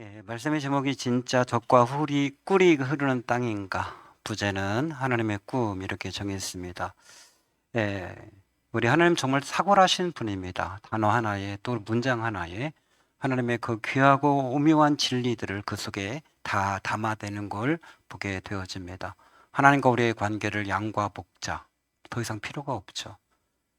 예, 말씀의 제목이 진짜 적과 훌이 꿀이 흐르는 땅인가? 부제는 하나님의 꿈 이렇게 정했습니다. 예, 우리 하나님 정말 탁월하신 분입니다. 단어 하나에 또 문장 하나에 하나님의 그 귀하고 오묘한 진리들을 그 속에 다 담아내는 걸 보게 되어집니다. 하나님과 우리의 관계를 양과 목자 더 이상 필요가 없죠.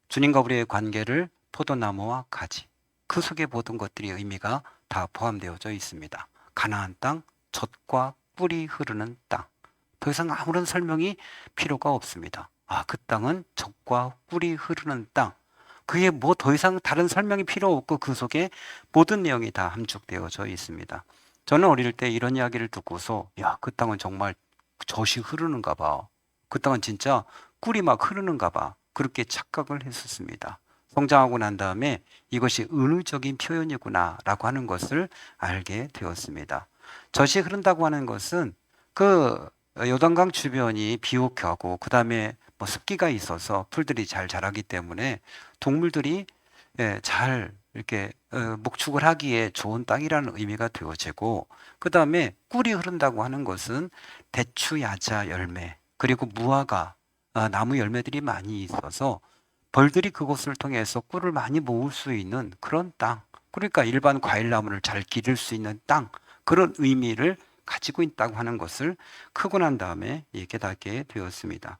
주님과 우리의 관계를 포도나무와 가지 그 속에 모든 것들이 의미가 다 포함되어져 있습니다. 가나안 땅, 젖과 꿀이 흐르는 땅. 더 이상 아무런 설명이 필요가 없습니다. 아, 그 땅은 젖과 꿀이 흐르는 땅. 그게 뭐 더 이상 다른 설명이 필요 없고 그 속에 모든 내용이 다 함축되어져 있습니다. 저는 어릴 때 이런 이야기를 듣고서 야, 그 땅은 정말 젖이 흐르는가 봐. 그 땅은 진짜 꿀이 막 흐르는가 봐. 그렇게 착각을 했었습니다. 성장하고 난 다음에 이것이 은유적인 표현이구나라고 하는 것을 알게 되었습니다. 젖이 흐른다고 하는 것은 그 요단강 주변이 비옥하고 그 다음에 뭐 습기가 있어서 풀들이 잘 자라기 때문에 동물들이 예, 잘 이렇게 어, 목축을 하기에 좋은 땅이라는 의미가 되어지고 그 다음에 꿀이 흐른다고 하는 것은 대추, 야자 열매 그리고 무화과 아, 나무 열매들이 많이 있어서 벌들이 그곳을 통해서 꿀을 많이 모을 수 있는 그런 땅. 그러니까 일반 과일나무를 잘 기를 수 있는 땅. 그런 의미를 가지고 있다고 하는 것을 크고 난 다음에 깨닫게 되었습니다.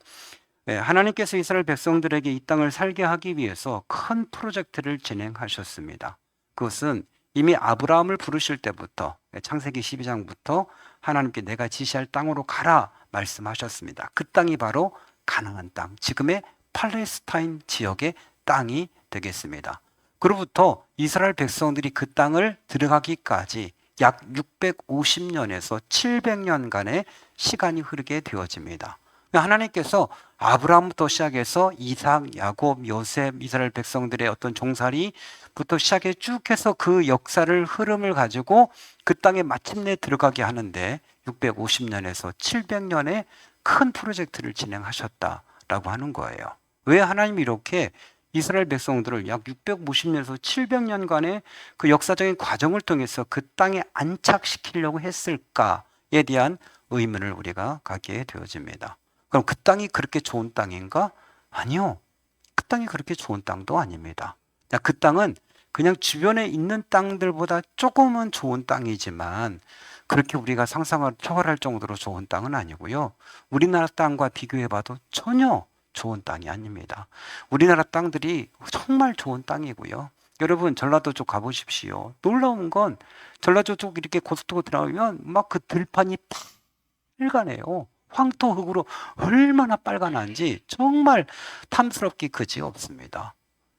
네, 하나님께서 이스라엘 백성들에게 이 땅을 살게 하기 위해서 큰 프로젝트를 진행하셨습니다. 그것은 이미 아브라함을 부르실 때부터 창세기 12장부터 하나님께 내가 지시할 땅으로 가라 말씀하셨습니다. 그 땅이 바로 가나안 땅, 지금의 팔레스타인 지역의 땅이 되겠습니다. 그로부터 이스라엘 백성들이 그 땅을 들어가기까지 약 650년에서 700년간의 시간이 흐르게 되어집니다. 하나님께서 아브라함부터 시작해서 이삭, 야곱, 요셉, 이스라엘 백성들의 어떤 종살이부터 시작해 쭉 해서 그 역사를 흐름을 가지고 그 땅에 마침내 들어가게 하는데 650년에서 700년의 큰 프로젝트를 진행하셨다라고 하는 거예요. 왜 하나님이 이렇게 이스라엘 백성들을 약 650년에서 700년간의 그 역사적인 과정을 통해서 그 땅에 안착시키려고 했을까에 대한 의문을 우리가 갖게 되어집니다. 그럼 그 땅이 그렇게 좋은 땅인가? 아니요. 그 땅이 그렇게 좋은 땅도 아닙니다. 그 땅은 그냥 주변에 있는 땅들보다 조금은 좋은 땅이지만 그렇게 우리가 상상을 초월할 정도로 좋은 땅은 아니고요. 우리나라 땅과 비교해 봐도 전혀 좋은 땅이 아닙니다. 우리나라 땅들이 정말 좋은 땅이고요. 여러분 전라도 쪽 가보십시오. 놀라운 건 전라도 쪽 이렇게 고속도로 들어가면 막 그 들판이 빨간해요. 황토 흙으로 얼마나 빨간한지 정말 탐스럽기 그지 없습니다.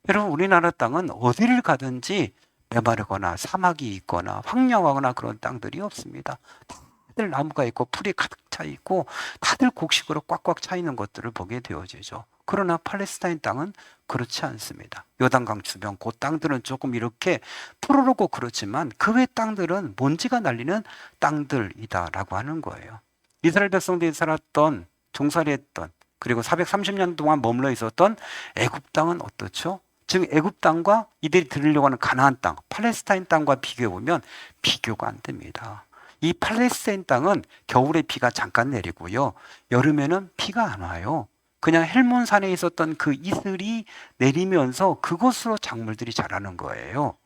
여러분 우리나라 땅은 어디를 가든지 메마르거나 사막이 있거나 황량하거나 그런 땅들이 없습니다. 다 들 나무가 있고 풀이 가득 차 있고 다들 곡식으로 꽉꽉 차 있는 것들을 보게 되어지죠. 그러나 팔레스타인 땅은 그렇지 않습니다. 요단강 주변 그 땅들은 조금 이렇게 푸르르고 그렇지만 그 외 땅들은 먼지가 날리는 땅들이다라고 하는 거예요. 이스라엘 백성들이 살았던 종살이했던 그리고 430년 동안 머물러 있었던 애굽 땅은 어떻죠? 지금 애굽 땅과 이들이 들으려고 하는 가나안 땅, 팔레스타인 땅과 비교해 보면 비교가 안 됩니다. 이 팔레스타인 땅은 겨울에 비가 잠깐 내리고요. 여름에는 비가 안 와요. 그냥 헬몬산에 있었던 그 이슬이 내리면서 그곳으로 작물들이 자라는 거예요.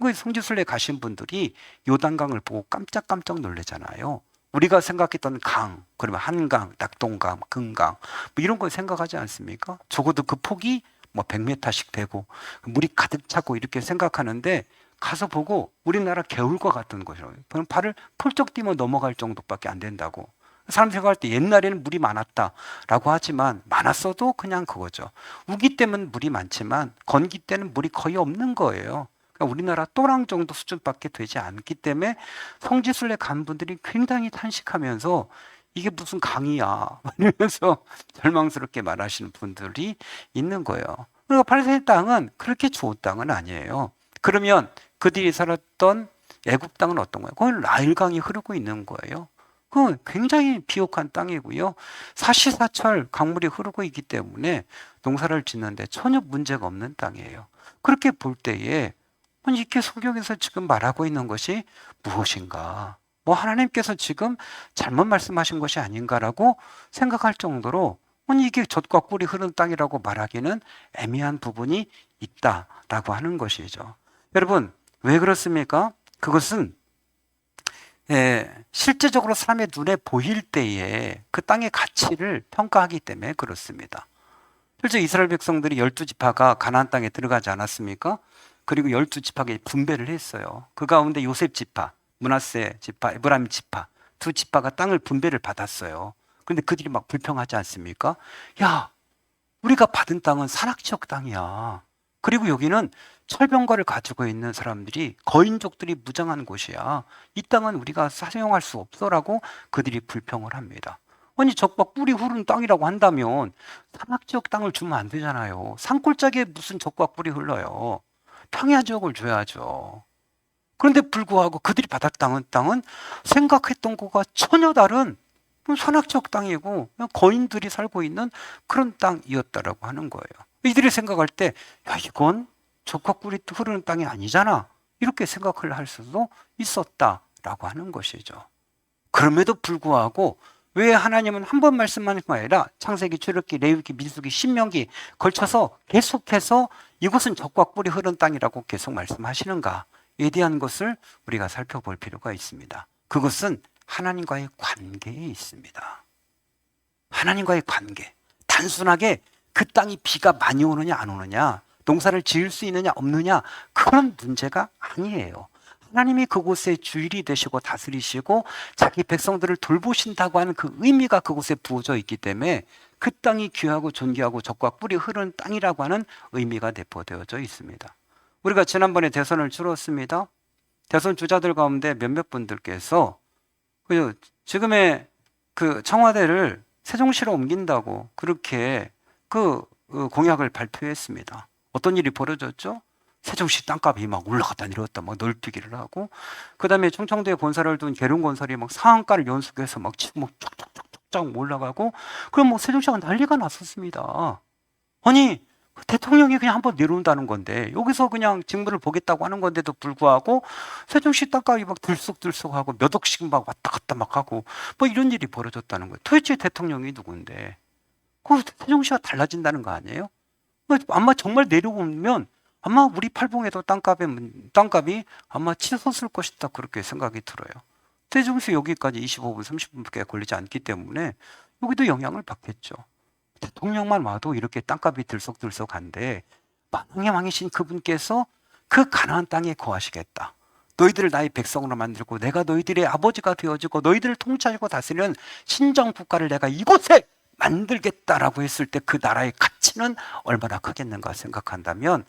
그 성지순례 가신 분들이 요단강을 보고 깜짝깜짝 놀래잖아요. 우리가 생각했던 강, 그러면 한강, 낙동강, 금강, 뭐 이런 걸 생각하지 않습니까? 적어도 그 폭이 뭐 100m씩 되고 물이 가득 차고 이렇게 생각하는데 가서 보고 우리나라 개울과 같은 곳이라고 발을 펄쩍 뛰면 넘어갈 정도밖에 안 된다고. 사람 생각할 때 옛날에는 물이 많았다라고 하지만 많았어도 그냥 그거죠. 우기 때는 물이 많지만 건기 때는 물이 거의 없는 거예요. 그러니까 우리나라 또랑 정도 수준밖에 되지 않기 때문에 성지순례 간 분들이 굉장히 탄식하면서 이게 무슨 강이야 이러면서 절망스럽게 말하시는 분들이 있는 거예요. 그러니까 팔레스타인 땅은 그렇게 좋은 땅은 아니에요. 그러면 그들이 살았던 애굽 땅은 어떤 거예요? 그건 라일강이 흐르고 있는 거예요. 그건 굉장히 비옥한 땅이고요. 사시사철 강물이 흐르고 있기 때문에 농사를 짓는데 전혀 문제가 없는 땅이에요. 그렇게 볼 때에 아니, 이게 성경에서 지금 말하고 있는 것이 무엇인가? 뭐 하나님께서 지금 잘못 말씀하신 것이 아닌가라고 생각할 정도로 아니 이게 젖과 꿀이 흐르는 땅이라고 말하기는 애매한 부분이 있다라고 하는 것이죠. 여러분 왜 그렇습니까? 그것은 예, 실제적으로 사람의 눈에 보일 때에 그 땅의 가치를 평가하기 때문에 그렇습니다. 실제 이스라엘 백성들이 열두 지파가 가나안 땅에 들어가지 않았습니까? 그리고 열두 지파가 분배를 했어요. 그 가운데 요셉 지파, 문하세 지파, 에브라임 지파 두 지파가 땅을 분배를 받았어요. 그런데 그들이 막 불평하지 않습니까? 야, 우리가 받은 땅은 산악 지역 땅이야. 그리고 여기는 철병과를 가지고 있는 사람들이 거인족들이 무장한 곳이야. 이 땅은 우리가 사용할 수 없어라고 그들이 불평을 합니다. 아니 적과 꿀이 흐르는 땅이라고 한다면 산악 지역 땅을 주면 안 되잖아요. 산골짜기에 무슨 적과 꿀이 흘러요. 평야 지역을 줘야죠. 그런데 불구하고 그들이 받았다는 땅은 생각했던 것과 전혀 다른 산악 지역 땅이고 그냥 거인들이 살고 있는 그런 땅이었다라고 하는 거예요. 이들이 생각할 때, 야, 이건 적과 꿀이 흐르는 땅이 아니잖아. 이렇게 생각을 할 수도 있었다라고 하는 것이죠. 그럼에도 불구하고 왜 하나님은 한 번 말씀하는 게 아니라 창세기, 출애굽기, 레위기, 민수기, 신명기 걸쳐서 계속해서 이곳은 적과 꿀이 흐르는 땅이라고 계속 말씀하시는가에 대한 것을 우리가 살펴볼 필요가 있습니다. 그것은 하나님과의 관계에 있습니다. 하나님과의 관계. 단순하게 그 땅이 비가 많이 오느냐 안 오느냐, 농사를 지을 수 있느냐 없느냐 그런 문제가 아니에요. 하나님이 그곳에 주일이 되시고 다스리시고 자기 백성들을 돌보신다고 하는 그 의미가 그곳에 부어져 있기 때문에 그 땅이 귀하고 존귀하고 적과 꿀이 흐르는 땅이라고 하는 의미가 내포되어져 있습니다. 우리가 지난번에 대선을 치렀습니다. 대선 주자들 가운데 몇몇 분들께서 그 지금의 그 청와대를 세종시로 옮긴다고 그렇게 그 어, 공약을 발표했습니다. 어떤 일이 벌어졌죠? 세종시 땅값이 막 올라갔다 내려갔다 막 넓히기를 하고 그다음에 충청도에 본사를 둔 계룡건설이 막 상한가를 연속해서 막 지금 막 쫙쫙쫙쫙 올라가고 그럼 뭐 세종시가 난리가 났었습니다. 아니 대통령이 그냥 한번 내려온다는 건데 여기서 그냥 직무를 보겠다고 하는 건데도 불구하고 세종시 땅값이 막 들썩들썩하고 몇 억씩 막 왔다 갔다 막 하고 뭐 이런 일이 벌어졌다는 거예요. 도대체 대통령이 누군데? 그 세종시가 달라진다는 거 아니에요? 뭐 아마 정말 내려오면 아마 우리 팔봉에도 땅값에 땅값이 아마 치솟을 것이다 그렇게 생각이 들어요. 세종시 여기까지 25분 30분밖에 걸리지 않기 때문에 여기도 영향을 받겠죠. 대통령만 와도 이렇게 땅값이 들썩들썩한데 만왕의 왕이신 그분께서 그 가나안 땅에 거하시겠다. 너희들을 나의 백성으로 만들고 내가 너희들의 아버지가 되어주고 너희들을 통치하고 다스리는 신정 국가를 내가 이곳에 만들겠다라고 했을 때 그 나라의 가치는 얼마나 크겠는가 생각한다면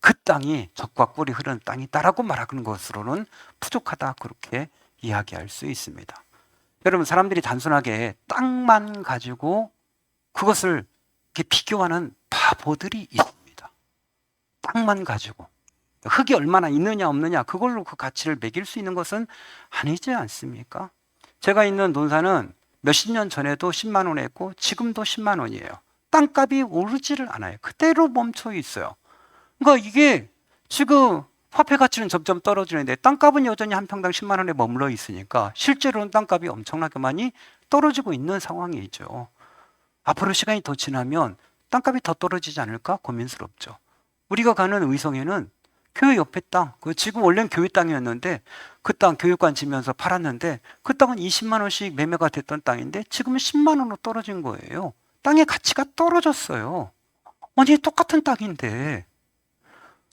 그 땅이 적과 꿀이 흐르는 땅이다라고 말하는 것으로는 부족하다 그렇게 이야기할 수 있습니다. 여러분 사람들이 단순하게 땅만 가지고 그것을 이렇게 비교하는 바보들이 있습니다. 땅만 가지고 흙이 얼마나 있느냐 없느냐 그걸로 그 가치를 매길 수 있는 것은 아니지 않습니까? 제가 있는 논산은 몇십 년 전에도 10만 원 했고 지금도 10만 원이에요. 땅값이 오르지를 않아요. 그대로 멈춰 있어요. 그러니까 이게 지금 화폐 가치는 점점 떨어지는데 땅값은 여전히 한 평당 10만 원에 머물러 있으니까 실제로는 땅값이 엄청나게 많이 떨어지고 있는 상황이죠. 앞으로 시간이 더 지나면 땅값이 더 떨어지지 않을까 고민스럽죠. 우리가 가는 의성에는 교회 옆에 땅, 그 지금 원래는 교회 땅이었는데 그 땅 교육관 지면서 팔았는데 그 땅은 20만 원씩 매매가 됐던 땅인데 지금은 10만 원으로 떨어진 거예요. 땅의 가치가 떨어졌어요. 아니 똑같은 땅인데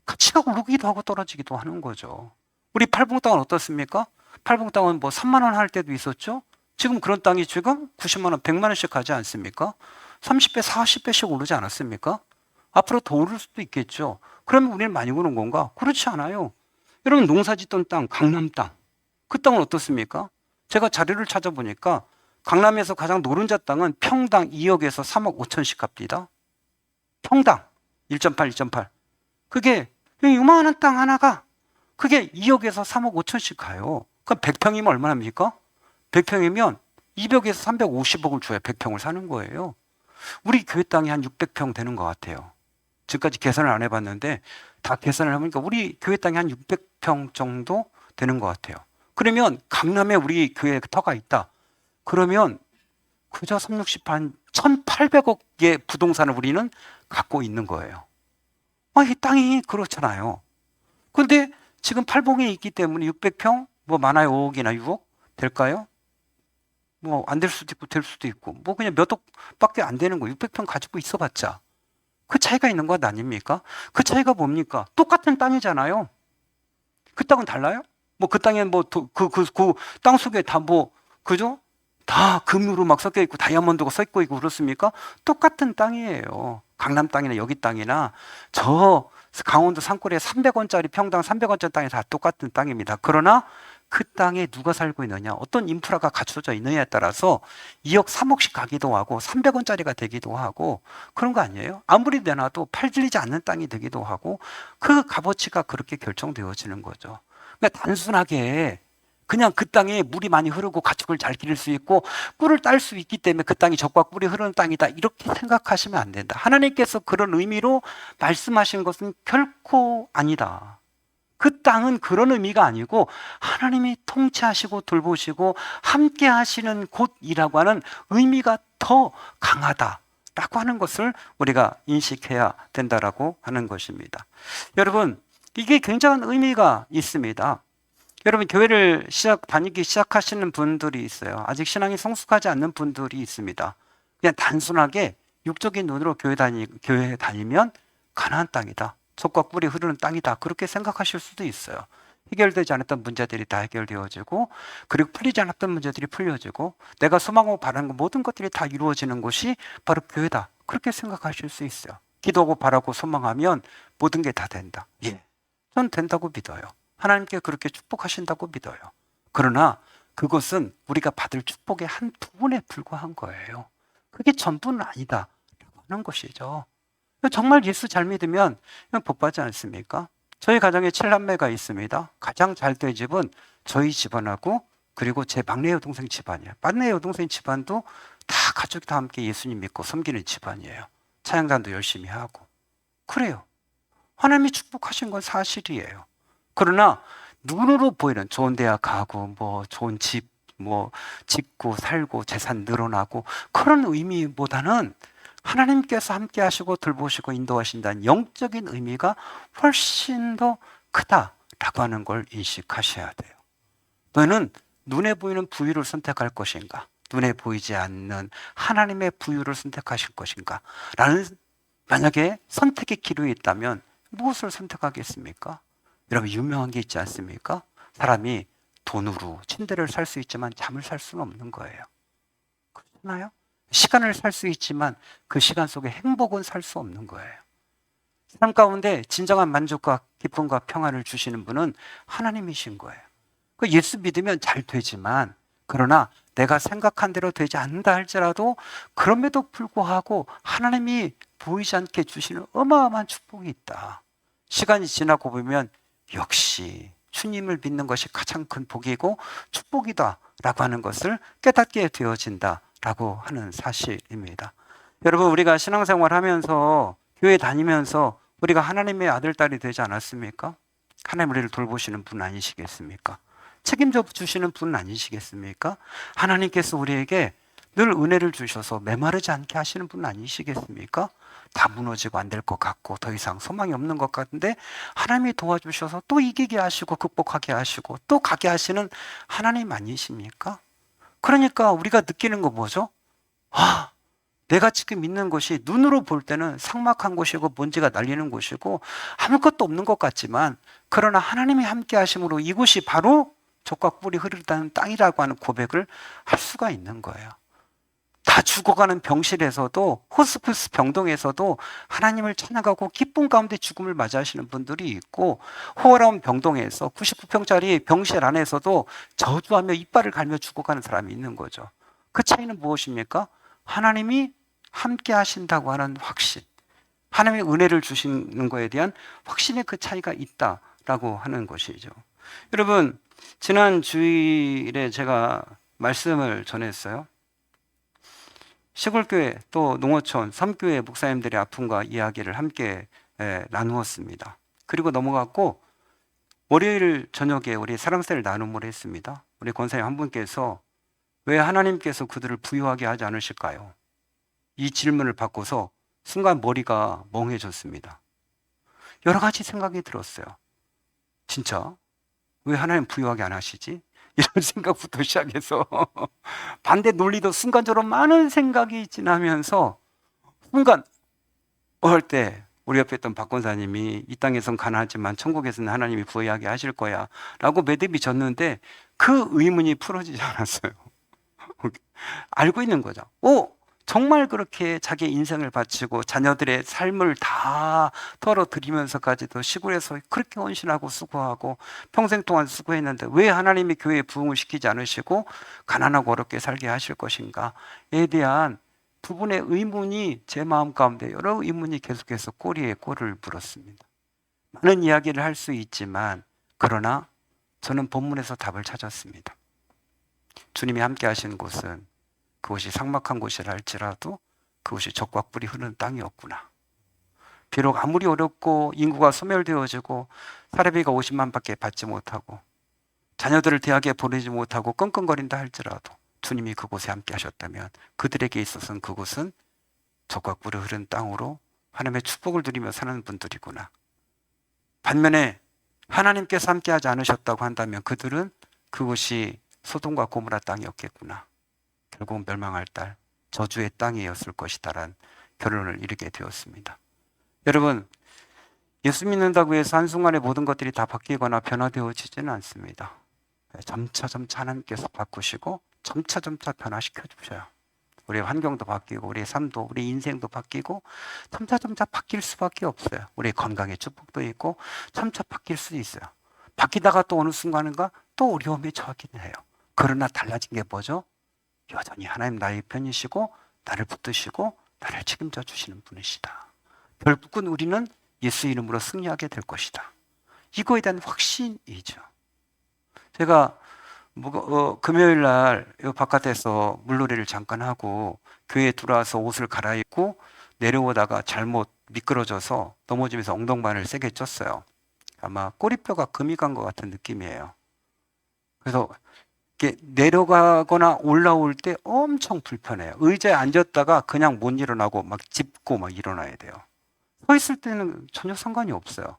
가치가 오르기도 하고 떨어지기도 하는 거죠. 우리 팔봉 땅은 어떻습니까? 팔봉 땅은 뭐 3만 원 할 때도 있었죠. 지금 그런 땅이 지금 90만 원, 100만 원씩 가지 않습니까? 30배, 40배씩 오르지 않았습니까? 앞으로 더 오를 수도 있겠죠. 그러면 우리는 많이 오는 건가? 그렇지 않아요. 여러분 농사 짓던 땅, 강남 땅. 그 땅은 어떻습니까? 제가 자료를 찾아보니까 강남에서 가장 노른자 땅은 평당 2억에서 3억 5천씩 갑니다. 평당 1.8, 1.8. 그게 요만한 땅 하나가 그게 2억에서 3억 5천씩 가요. 그럼 100평이면 얼마입니까? 100평이면 200에서 350억을 줘야 100평을 사는 거예요. 우리 교회 땅이 한 600평 되는 것 같아요. 지금까지 계산을 안 해봤는데 다 계산을 해보니까 우리 교회 땅이 한 600평 정도 되는 것 같아요. 그러면 강남에 우리 교회 터가 있다. 그러면 그저 3, 60, 한 1,800억의 부동산을 우리는 갖고 있는 거예요. 아, 이 땅이 그렇잖아요. 근데 지금 팔봉에 있기 때문에 600평, 뭐 많아요. 5억이나 6억 될까요? 뭐 안 될 수도 있고 될 수도 있고 뭐 그냥 몇 억밖에 안 되는 거 600평 가지고 있어봤자 그 차이가 있는 것 아닙니까? 그 차이가 뭡니까? 똑같은 땅이잖아요. 그 땅은 달라요? 뭐 그 땅에 뭐 그 그 그 땅 속에 다 뭐 그죠? 다 금으로 막 섞여 있고 다이아몬드가 섞여 있고 그렇습니까? 똑같은 땅이에요. 강남 땅이나 여기 땅이나 저 강원도 산골에 300원짜리 평당 300원짜리 땅이 다 똑같은 땅입니다. 그러나 그 땅에 누가 살고 있느냐, 어떤 인프라가 갖춰져 있느냐에 따라서 2억, 3억씩 가기도 하고 300원짜리가 되기도 하고 그런 거 아니에요? 아무리 내놔도 팔리지 않는 땅이 되기도 하고 그 값어치가 그렇게 결정되어지는 거죠. 그러니까 단순하게 그냥 그 땅에 물이 많이 흐르고 가축을 잘 기를 수 있고 꿀을 딸 수 있기 때문에 그 땅이 적과 꿀이 흐르는 땅이다 이렇게 생각하시면 안 된다. 하나님께서 그런 의미로 말씀하신 것은 결코 아니다. 그 땅은 그런 의미가 아니고 하나님이 통치하시고 돌보시고 함께 하시는 곳이라고 하는 의미가 더 강하다라고 하는 것을 우리가 인식해야 된다라고 하는 것입니다. 여러분, 이게 굉장한 의미가 있습니다. 여러분 교회를 시작 다니기 시작하시는 분들이 있어요. 아직 신앙이 성숙하지 않는 분들이 있습니다. 그냥 단순하게 육적인 눈으로 교회 다니 교회 다니면 가나안 땅이다. 속과 꿀이 흐르는 땅이다. 그렇게 생각하실 수도 있어요. 해결되지 않았던 문제들이 다 해결되어지고 그리고 풀리지 않았던 문제들이 풀려지고 내가 소망하고 바라는 모든 것들이 다 이루어지는 곳이 바로 교회다. 그렇게 생각하실 수 있어요. 기도하고 바라고 소망하면 모든 게 다 된다. 예. 전 된다고 믿어요. 하나님께 그렇게 축복하신다고 믿어요. 그러나 그것은 우리가 받을 축복의 한 부분에 불과한 거예요. 그게 전부는 아니다. 라고 하는 것이죠. 정말 예수 잘 믿으면 복 받지 않습니까? 저희 가정에 칠남매가 있습니다. 가장 잘 된 집은 저희 집안하고 그리고 제 막내 여동생 집안이에요. 막내 여동생 집안도 다 가족이 다 함께 예수님 믿고 섬기는 집안이에요. 차양단도 열심히 하고. 그래요. 하나님이 축복하신 건 사실이에요. 그러나 눈으로 보이는 좋은 대학 가고 뭐 좋은 집 뭐 짓고 살고 재산 늘어나고 그런 의미보다는 하나님께서 함께 하시고 돌보시고 인도하신다는 영적인 의미가 훨씬 더 크다라고 하는 걸 인식하셔야 돼요. 너는 눈에 보이는 부유를 선택할 것인가? 눈에 보이지 않는 하나님의 부유를 선택하실 것인가? 라는 만약에 선택의 기로에 있다면 무엇을 선택하겠습니까? 여러분 유명한 게 있지 않습니까? 사람이 돈으로 침대를 살 수 있지만 잠을 살 수는 없는 거예요. 그렇잖아요? 시간을 살 수 있지만 그 시간 속에 행복은 살 수 없는 거예요. 삶 가운데 진정한 만족과 기쁨과 평안을 주시는 분은 하나님이신 거예요. 그 예수 믿으면 잘 되지만 그러나 내가 생각한 대로 되지 않는다 할지라도 그럼에도 불구하고 하나님이 보이지 않게 주시는 어마어마한 축복이 있다. 시간이 지나고 보면 역시 주님을 믿는 것이 가장 큰 복이고 축복이다라고 하는 것을 깨닫게 되어진다. 라고 하는 사실입니다. 여러분, 우리가 신앙생활 하면서 교회 다니면서 우리가 하나님의 아들, 딸이 되지 않았습니까? 하나님 우리를 돌보시는 분 아니시겠습니까? 책임져 주시는 분 아니시겠습니까? 하나님께서 우리에게 늘 은혜를 주셔서 메마르지 않게 하시는 분 아니시겠습니까? 다 무너지고 안 될 것 같고 더 이상 소망이 없는 것 같은데 하나님이 도와주셔서 또 이기게 하시고 극복하게 하시고 또 가게 하시는 하나님 아니십니까? 그러니까 우리가 느끼는 거 뭐죠? 아, 내가 지금 있는 곳이 눈으로 볼 때는 삭막한 곳이고 먼지가 날리는 곳이고 아무것도 없는 것 같지만 그러나 하나님이 함께 하심으로 이곳이 바로 적과 꿀이 흐르다는 땅이라고 하는 고백을 할 수가 있는 거예요. 다 죽어가는 병실에서도 호스피스 병동에서도 하나님을 찬양하고 기쁨 가운데 죽음을 맞이하시는 분들이 있고 호러운 병동에서 99평짜리 병실 안에서도 저주하며 이빨을 갈며 죽어가는 사람이 있는 거죠. 그 차이는 무엇입니까? 하나님이 함께 하신다고 하는 확신. 하나님의 은혜를 주시는 것에 대한 확신의 그 차이가 있다라고 하는 것이죠. 여러분, 지난 주일에 제가 말씀을 전했어요. 시골교회 또 농어촌 섬교회 목사님들의 아픔과 이야기를 함께 나누었습니다. 그리고 넘어갔고 월요일 저녁에 우리 사랑사를 나눔을 했습니다. 우리 권사님 한 분께서 왜 하나님께서 그들을 부유하게 하지 않으실까요? 이 질문을 받고서 순간 머리가 멍해졌습니다. 여러 가지 생각이 들었어요. 진짜 왜 하나님 부유하게 안 하시지? 이런 생각부터 시작해서 반대 논리도 순간적으로 많은 생각이 지나면서 순간 어할 때 우리 옆에 있던 박 권사님이 이 땅에선 가난하지만 천국에서는 하나님이 부유하게 하실 거야 라고 매듭이 졌는데 그 의문이 풀어지지 않았어요. 알고 있는 거죠. 오! 정말 그렇게 자기 인생을 바치고 자녀들의 삶을 다 털어드리면서까지도 시골에서 그렇게 헌신하고 수고하고 평생 동안 수고했는데 왜 하나님이 교회에 부흥을 시키지 않으시고 가난하고 어렵게 살게 하실 것인가에 대한 부분의 의문이 제 마음 가운데 여러 의문이 계속해서 꼬리에 꼬리를 물었습니다. 많은 이야기를 할 수 있지만 그러나 저는 본문에서 답을 찾았습니다. 주님이 함께 하신 곳은 그곳이 삭막한 곳이라 할지라도 그곳이 적과 꿀이 흐르는 땅이었구나. 비록 아무리 어렵고 인구가 소멸되어지고 사례비가 50만 밖에 받지 못하고 자녀들을 대학에 보내지 못하고 끙끙거린다 할지라도 주님이 그곳에 함께 하셨다면 그들에게 있어서는 그곳은 적과 꿀이 흐르는 땅으로 하나님의 축복을 누리며 사는 분들이구나. 반면에 하나님께서 함께 하지 않으셨다고 한다면 그들은 그곳이 소돔과 고무라 땅이었겠구나. 결국 멸망할 딸 저주의 땅이었을 것이다란 결론을 이르게 되었습니다. 여러분 예수 믿는다고 해서 한순간에 모든 것들이 다 바뀌거나 변화되어지지는 않습니다. 점차 점차 하나님께서 바꾸시고 점차 점차 변화시켜 주셔요. 우리의 환경도 바뀌고 우리의 삶도 우리 인생도 바뀌고 점차 점차 바뀔 수밖에 없어요. 우리의 건강에 축복도 있고 점차 바뀔 수 있어요. 바뀌다가 또 어느 순간인가 또 어려움에 처하기는 해요. 그러나 달라진 게 뭐죠? 여전히 하나님 나의 편이시고 나를 붙드시고 나를 책임져 주시는 분이시다. 결국은 우리는 예수 이름으로 승리하게 될 것이다. 이거에 대한 확신이죠. 제가 뭐, 어, 금요일 날 바깥에서 물놀이를 잠깐 하고 교회에 들어와서 옷을 갈아입고 내려오다가 잘못 미끄러져서 넘어지면서 엉덩반을 세게 쪘어요. 아마 꼬리뼈가 금이 간 것 같은 느낌이에요. 그래서 내려가거나 올라올 때 엄청 불편해요. 의자에 앉았다가 그냥 못 일어나고 막 짚고 막 일어나야 돼요. 서 있을 때는 전혀 상관이 없어요.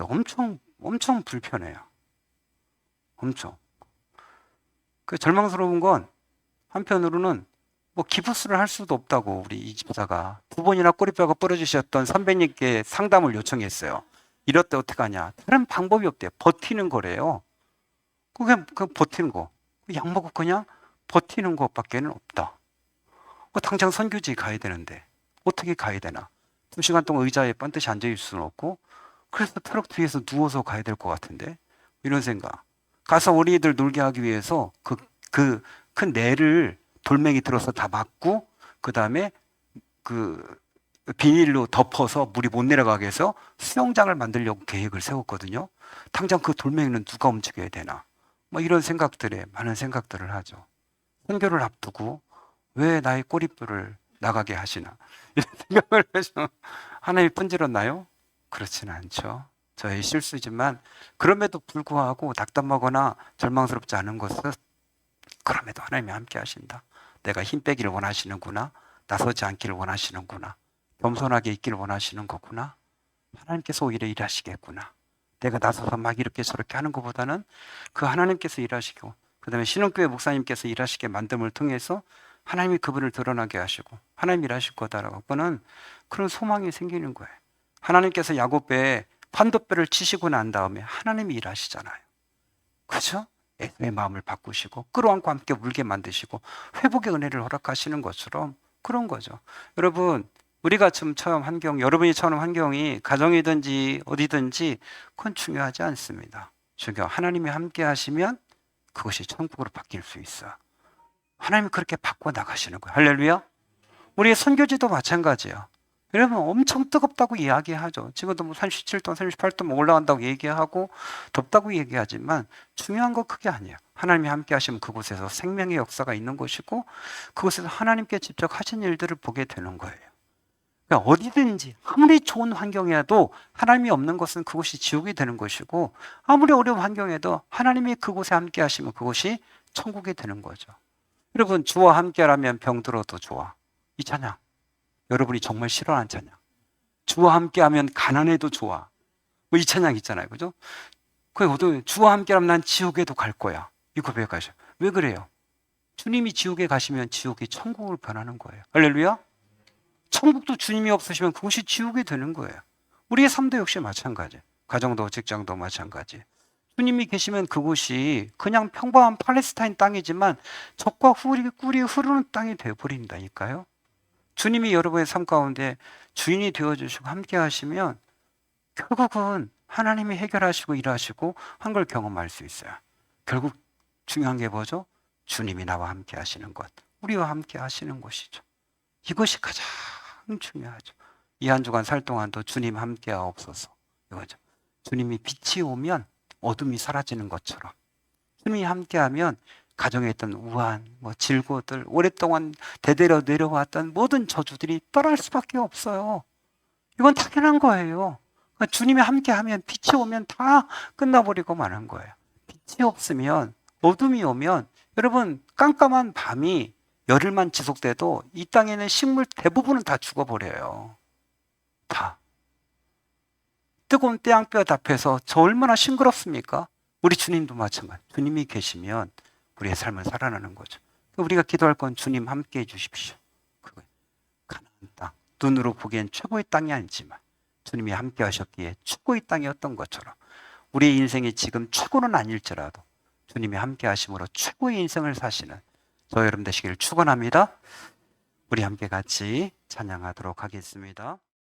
엄청 엄청 불편해요. 엄청. 그 절망스러운 건 한편으로는 뭐 기부스를 할 수도 없다고 우리 이 집사가 두 번이나 꼬리뼈가 부러지셨던 선배님께 상담을 요청했어요. 이럴 때 어떻게 하냐? 다른 방법이 없대요. 버티는 거래요. 그냥 그 버티는 거. 약 먹고 그냥 버티는 것밖에는 없다. 뭐 당장 선교지 가야 되는데 어떻게 가야 되나? 두 시간 동안 의자에 반드시 앉아 있을 수는 없고 그래서 트럭 뒤에서 누워서 가야 될 것 같은데 이런 생각. 가서 어린이들 놀게 하기 위해서 그 그큰 내를 돌멩이 들어서 다 막고 그 다음에 그 비닐로 덮어서 물이 못 내려가게 해서 수영장을 만들려고 계획을 세웠거든요. 당장 그 돌멩이는 누가 움직여야 되나? 뭐 이런 생각들에 많은 생각들을 하죠. 선교를 앞두고 왜 나의 꼬리뼈를 나가게 하시나? 이런 생각을 해서 하나님이 분질었나요? 그렇지는 않죠. 저의 실수지만 그럼에도 불구하고 낙담하거나 절망스럽지 않은 것은 그럼에도 하나님이 함께 하신다. 내가 힘 빼기를 원하시는구나. 나서지 않기를 원하시는구나. 겸손하게 있기를 원하시는 거구나. 하나님께서 오히려 일하시겠구나. 내가 나서서 막 이렇게 저렇게 하는 것보다는 그 하나님께서 일하시고 그 다음에 신흥교회 목사님께서 일하시게 만듦을 통해서 하나님이 그분을 드러나게 하시고 하나님 일하실 거다라고 하는 그런 소망이 생기는 거예요. 하나님께서 야곱의 판도뼈를 치시고 난 다음에 하나님이 일하시잖아요. 그죠? 애의 마음을 바꾸시고 끌어안고 함께 울게 만드시고 회복의 은혜를 허락하시는 것처럼 그런 거죠. 여러분 우리가 지금 처음 환경, 여러분이 처음 환경이 가정이든지 어디든지 그건 중요하지 않습니다. 중요 하나님이 함께 하시면 그것이 천국으로 바뀔 수 있어. 하나님이 그렇게 바꿔 나가시는 거예요. 할렐루야. 우리의 선교지도 마찬가지예요. 여러분 엄청 뜨겁다고 이야기하죠. 지금도 뭐 37도, 38도 뭐 올라간다고 얘기하고 덥다고 얘기하지만 중요한 거 그게 아니에요. 하나님이 함께 하시면 그곳에서 생명의 역사가 있는 것이고 그곳에서 하나님께 직접 하신 일들을 보게 되는 거예요. 그러니까 어디든지 아무리 좋은 환경이라도 하나님이 없는 것은 그곳이 지옥이 되는 것이고 아무리 어려운 환경에도 하나님이 그곳에 함께 하시면 그곳이 천국이 되는 거죠. 여러분 주와 함께라면 병들어도 좋아. 이 찬양. 여러분이 정말 싫어하는 찬양. 주와 함께하면 가난해도 좋아. 뭐 이 찬양 있잖아요. 그죠? 그 주와 함께라면 난 지옥에도 갈 거야. 이 고백하셔. 왜 그래요? 주님이 지옥에 가시면 지옥이 천국을 변하는 거예요. 할렐루야. 천국도 주님이 없으시면 그것이 지옥이 되는 거예요. 우리의 삶도 역시 마찬가지. 가정도 직장도 마찬가지. 주님이 계시면 그곳이 그냥 평범한 팔레스타인 땅이지만 적과 후리 꿀이 흐르는 땅이 되어버린다니까요. 주님이 여러분의 삶 가운데 주인이 되어주시고 함께 하시면 결국은 하나님이 해결하시고 일하시고 한 걸 경험할 수 있어요. 결국 중요한 게 뭐죠? 주님이 나와 함께 하시는 것, 우리와 함께 하시는 것이죠. 이것이 가장 중요하죠. 이 한 주간 살 동안도 주님 함께 하옵소서. 이거죠. 주님이 빛이 오면 어둠이 사라지는 것처럼 주님이 함께하면 가정에 있던 우한, 뭐 질고들, 오랫동안 대대로 내려왔던 모든 저주들이 떠날 수밖에 없어요. 이건 당연한 거예요. 그러니까 주님이 함께하면 빛이 오면 다 끝나버리고 마는 거예요. 빛이 없으면 어둠이 오면 여러분 깜깜한 밤이 열흘만 지속돼도 이 땅에 있는 식물 대부분은 다 죽어버려요. 다. 뜨거운 태양볕 앞에서 저 얼마나 싱그럽습니까? 우리 주님도 마찬가지. 주님이 계시면 우리의 삶을 살아나는 거죠. 우리가 기도할 건 주님 함께 해 주십시오. 그거 가나안 땅. 눈으로 보기엔 최고의 땅이 아니지만 주님이 함께 하셨기에 최고의 땅이었던 것처럼 우리의 인생이 지금 최고는 아닐지라도 주님이 함께 하심으로 최고의 인생을 사시는 저 여러분 되시기를 축원합니다. 우리 함께 같이 찬양하도록 하겠습니다.